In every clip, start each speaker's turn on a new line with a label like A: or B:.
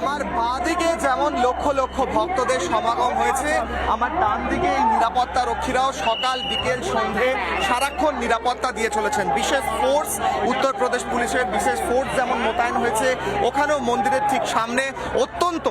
A: আমার বাঁ দিকে যেমন লক্ষ লক্ষ ভক্তদের সমাগম হয়েছে, আমার ডান দিকে এই নিরাপত্তা রক্ষীরাও সকাল, বিকেল, সন্ধে সারাক্ষণ নিরাপত্তা দিয়ে চলেছেন। বিশেষ ফোর্স উত্তরপ্রদেশ পুলিশের বিশেষ ফোর্স যেমন মোতায়েন হয়েছে, ওখানেও মন্দিরের ঠিক সামনে অত্যন্ত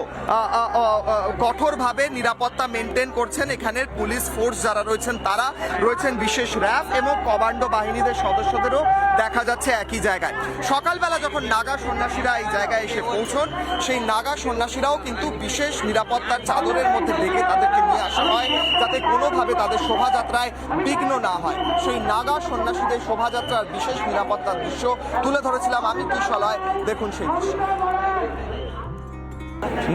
A: কঠোরভাবে নিরাপত্তা মেনটেন করছেন এখানের পুলিশ ফোর্স যারা রয়েছেন, তারা রয়েছেন বিশেষ র্যাব এবং কমান্ডো বাহিনীদের সদস্যদেরও দেখা যাচ্ছে একই জায়গায়। সকালবেলা যখন নাগা সন্ন্যাসীরা এই জায়গায় এসে পৌঁছন, সেই নাগা সন্ন্যাসীরাও কিন্তু বিশেষ নিরাপত্তার চাদরের মধ্যে ডেকে তাদেরকে নিয়ে আসা হয়, যাতে কোনোভাবে তাদের শোভাযাত্রায় বিঘ্ন না হয়। সেই নাগা সন্ন্যাসীদের শোভাযাত্রার বিশেষ নিরাপত্তার দৃশ্য তুলে ধরেছিলাম আমি কিশলয় দেখুন সেই দৃশ্য।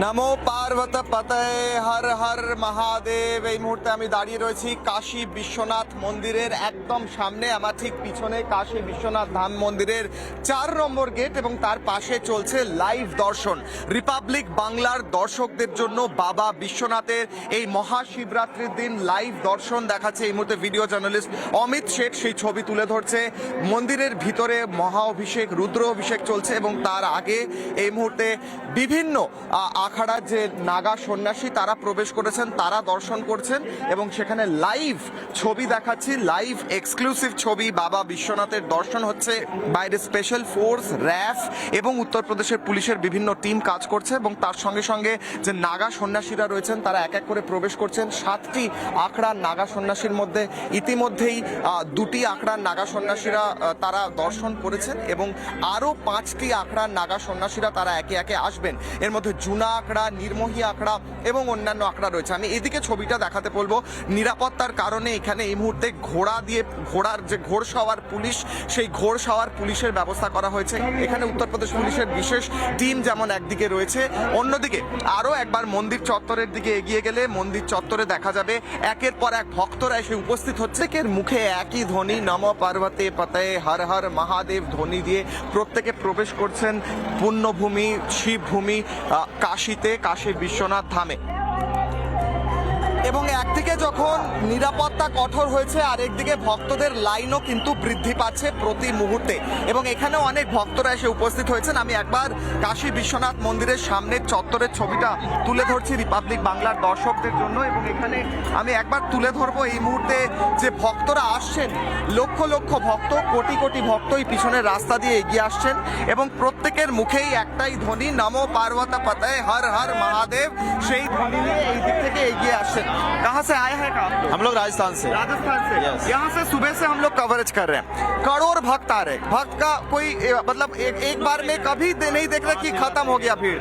A: নমো পার্বত পতয়ে হর হর মহাদেব এই মুহূর্তে আমি দাঁড়িয়ে রয়েছি কাশী বিশ্বনাথ মন্দিরের একদম সামনে, আমার ঠিক পিছনে কাশী বিশ্বনাথ ধাম মন্দিরের চার নম্বর গেট এবং তার পাশে চলছে লাইভ দর্শন। রিপাবলিক বাংলার দর্শকদের জন্য বাবা বিশ্বনাথের এই মহাশিবরাত্রির দিন লাইভ দর্শন দেখাচ্ছে এই মুহূর্তে ভিডিও জার্নালিস্ট অমিত শেঠ। সেই ছবি তুলে ধরছে। মন্দিরের ভিতরে মহা অভিষেক, রুদ্র অভিষেক চলছে এবং তার আগে এই মুহূর্তে বিভিন্ন আখাড়ার যে নাগা সন্ন্যাসী, তারা প্রবেশ করেছেন, তারা দর্শন করছেন এবং সেখানে লাইভ ছবি দেখাচ্ছি, লাইভ এক্সক্লুসিভ ছবি। বাবা বিশ্বনাথের দর্শন হচ্ছে বাইরে স্পেশাল ফোর্স র্যাফ এবং উত্তরপ্রদেশের পুলিশের বিভিন্ন টিম কাজ করছে এবং তার সঙ্গে সঙ্গে যে নাগা সন্ন্যাসীরা রয়েছেন, তারা এক এক করে প্রবেশ করছেন। সাতটি আখড়ার নাগা সন্ন্যাসীর মধ্যে ইতিমধ্যেই দুটি আখড়ার নাগা সন্ন্যাসীরা তারা দর্শন করেছেন এবং আরও পাঁচটি আখড়ার নাগা সন্ন্যাসীরা তারা একে একে আসবেন। এর মধ্যে জুনা আখড়া নির্মোহী আখড়া এবং অন্যান্য আখড়া রয়েছে। আমি এদিকে ছবিটা দেখাতে বলব। নিরাপত্তার কারণে এখানে এই মুহূর্তে ঘোড়া দিয়ে, ঘোড়ার যে ঘোড় সওয়ার পুলিশ, সেই ঘোড় সওয়ার পুলিশের ব্যবস্থা করা হয়েছে। এখানে উত্তরপ্রদেশ পুলিশের বিশেষ টিম যেমন একদিকে রয়েছে, অন্যদিকে আরও একবার মন্দির চত্বরের দিকে এগিয়ে গেলে মন্দির চত্বরে দেখা যাবে একের পর এক ভক্তরা এসে উপস্থিত হচ্ছে। এর মুখে একই ধ্বনি, নম পার্বতে পতয়ে হর হর মহাদেব ধ্বনি দিয়ে প্রত্যেকে প্রবেশ করছেন। পুণ্যভূমি, শিবভূমি কাশীতে কাশী বিশ্বনাথ ধামে। এবং একদিকে যখন নিরাপত্তা কঠোর হয়েছে আর একদিকে ভক্তদের লাইনও কিন্তু বৃদ্ধি পাচ্ছে প্রতি মুহূর্তে। এবং এখানেও অনেক ভক্তরা এসে উপস্থিত হয়েছেন। আমি একবার কাশী বিশ্বনাথ মন্দিরের সামনের চত্বরের ছবিটা তুলে ধরছি রিপাবলিক বাংলার দর্শকদের জন্য। এবং এখানে আমি একবার তুলে ধরবো এই মুহূর্তে যে ভক্তরা আসছেন, লক্ষ লক্ষ ভক্ত, কোটি কোটি ভক্ত এই পিছনের রাস্তা দিয়ে এগিয়ে আসছেন। এবং প্রত্যেকের মুখেই একটাই ধ্বনি, নমো পার্বতা পাতায় হর হর মহাদেব। সেই ধ্বনি নিয়ে এই দিক থেকে এগিয়ে আসছেন। कहाँ से आए हैं कहा?
B: हम लोग राजस्थान से।
A: राजस्थान से।
B: Yes.
A: यहाँ से सुबह से हम लोग कवरेज कर रहे हैं। करोड़ भक्त आ रहे भक्त का कोई मतलब एक एक बार में कभी दे- नहीं देख रहे कि खत्म हो गया भीड़।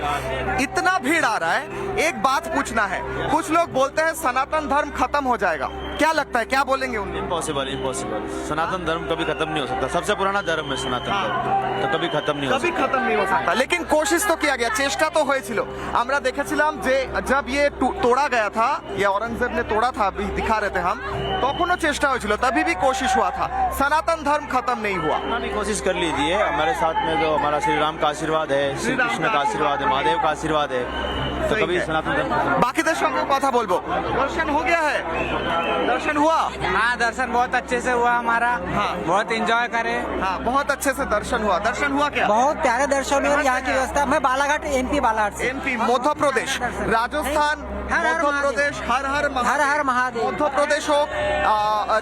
A: इतना भीड़ आ रहा है एक बात पूछना है। कुछ लोग बोलते हैं सनातन धर्म खत्म हो जाएगा। क्या लगता है क्या बोलेंगे उन
B: इम्पॉसिबल इम्पॉसिबल सनातन धर्म कभी खत्म नहीं हो सकता सबसे पुराना धर्म है सनातन धर्म तो कभी खत्म नहीं हो
A: कभी
B: सकता
A: खत्म नहीं हो सकता लेकिन कोशिश तो किया गया চেষ্টা তো হয়েছিল আমরা দেখেছিলাম যে जब ये टू- तोड़ा गया था ये औरंगजेब ने तोड़ा था अभी दिखा रहे थे हम তখনও চেষ্টা হয়েছিল तभी भी कोशिश हुआ था सनातन धर्म खत्म नहीं हुआ
B: उन्होंने भी कोशिश कर लीजिए हमारे साथ में जो हमारा श्री राम का आशीर्वाद है श्री
A: श्री राम
B: कृष्ण
A: का
B: का आशीर्वाद है महादेव का आशीर्वाद है तो कभी सनातन धर्म बाकी
A: दर्शकों को कथा बोलबो दर्शन हो गया है दर्शन हुआ
C: हाँ दर्शन बहुत अच्छे से हुआ हमारा
A: हाँ
C: बहुत इंजॉय करे
A: हाँ बहुत अच्छे से दर्शन हुआ दर्शन हुआ क्या
D: बहुत प्यारे दर्शन हुए यहाँ की व्यवस्था मैं बालाघाट एमपी बालाघाट
A: एमपी मध्य प्रदेश राजस्थान
D: हर हर
A: प्रदेश हर हर
D: हर हर महादेव
A: মধ্য প্রদেশ হোক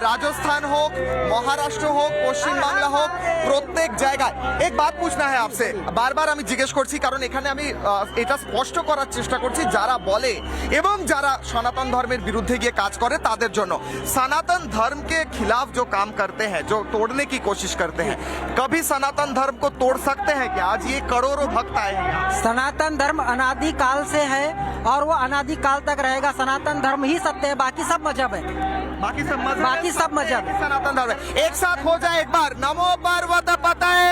A: রাজস্থান হোক মহারাষ্ট্র হোক পশ্চিমবাংলা হোক প্রত্যেক জায়গায় এক বাত पूछना है आपसे বারবার আমি জিজ্ঞেস করছি কারণ এখানে আমি আহ, এটা স্পষ্ট করার চেষ্টা করছি যারা বলে এবং যারা সনাতন ধর্মের বিরুদ্ধে গিয়ে কাজ করে তাদের জন্য सनातन धर्म के खिलाफ जो काम करते हैं जो तोड़ने की कोशिश करते हैं कभी सनातन धर्म को तोड़ सकते हैं क्या आज ये करोड़ों भक्त आए हैं यहाँ।
D: सनातन धर्म अनादि काल से है और वो अनादि काल तक रहेगा सनातन धर्म ही सत्य है बाकी सब मजहब है
A: बाकी सब मज़हब
D: बाकी सब
A: मज़ा सनातन धर्म एक साथ हो जाए एक बार। नमो पर्वत पताए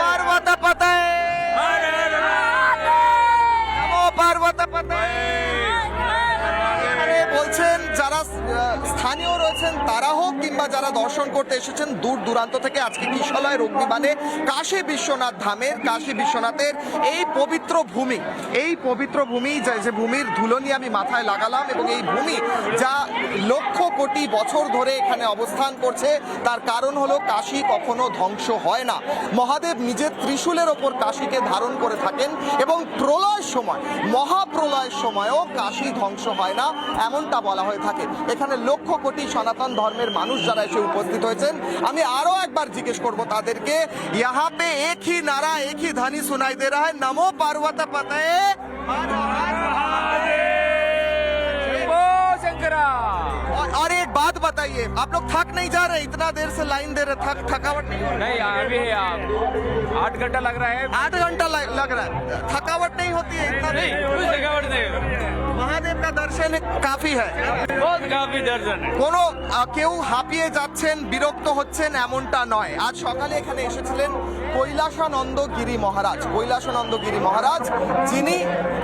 A: पर्वत पताए नमो पर्वत पतये। স্থানীয় রয়েছেন তারা হোক কিংবা যারা দর্শন করতে এসেছেন দূর দূরান্ত থেকে, আজকে কিশলয়ের অগ্নিবাণে কাশী বিশ্বনাথ ধামের কাশী বিশ্বনাথের এই পবিত্র ভূমি, এই পবিত্র ভূমি, যে ভূমির ধুলো নিয়ে আমি মাথায় লাগালাম, এবং এই ভূমি যা লক্ষ কোটি বছর ধরে এখানে অবস্থান করছে, তার কারণ হলো কাশী কখনো ধ্বংস হয় না। মহাদেব নিজের ত্রিশূলের ওপর কাশীকে ধারণ করে থাকেন, এবং প্রলয়ের সময়, মহাপ্রলয়ের সময়ও কাশী ধ্বংস হয় না, এমনটা বলা হয়ে থাকে। এখানে লক্ষ কোটি সনাতন ধর্মের মানুষ যারা এসে উপস্থিত হয়েছেন, আমি আরও একবার জিজ্ঞেস করব তাদেরকে ইহা পে একই নারা একই ধানি সুনাই দে রা নমো পার্বত পাতায় बताइए आप लोग थक नहीं जा रहे इतना देर से लाइन दे रहे थक थकावट नहीं हो रही?
C: नहीं अभी आप आठ घंटा लग रहा है
A: आठ घंटा लग लग रहा है थकावट नहीं होती है इतना
C: नहीं
A: देर
C: कुछ थकावट नहीं
A: महादेव का दर्शन काफी है
C: बहुत काफी दर्शन है
A: কোনো আহ, কেউ হাঁপিয়ে যাচ্ছেন বিরক্ত হচ্ছেন এমনটা নয় আজ সকালে এখানে এসেছিলেন কৈলাসানন্দ গিরি মহারাজ কৈলাসানন্দ গিরি মহারাজ, যিনি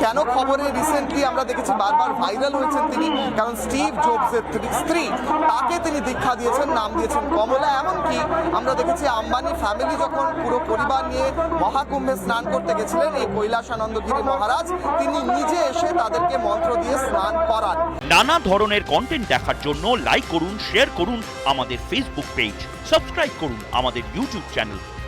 A: কেন খবরে রিসেন্টলি আমরা দেখেছি বারবার ভাইরাল হয়েছেন তিনি, কারণ স্টিভ জবসের স্ত্রী, তাকে তিনি দীক্ষা দিয়েছেন, নাম দিয়েছেন কমলা। এমনকি আমরা দেখেছি আম্বানি ফ্যামিলি যখন পুরো পরিবার নিয়ে মহাকুম্ভে স্নান করতে গেছিলেন, এই কৈলাসানন্দ গিরি মহারাজ, তিনি নিজে এসে তাদেরকে মন্ত্র দিয়ে স্নান করান।
E: নানা ধরনের কন্টেন্ট দেখার জন্য লাইক করুন শেয়ার করুন আমাদের ফেসবুক পেজ সাবস্ক্রাইব করুন আমাদের ইউটিউব চ্যানেল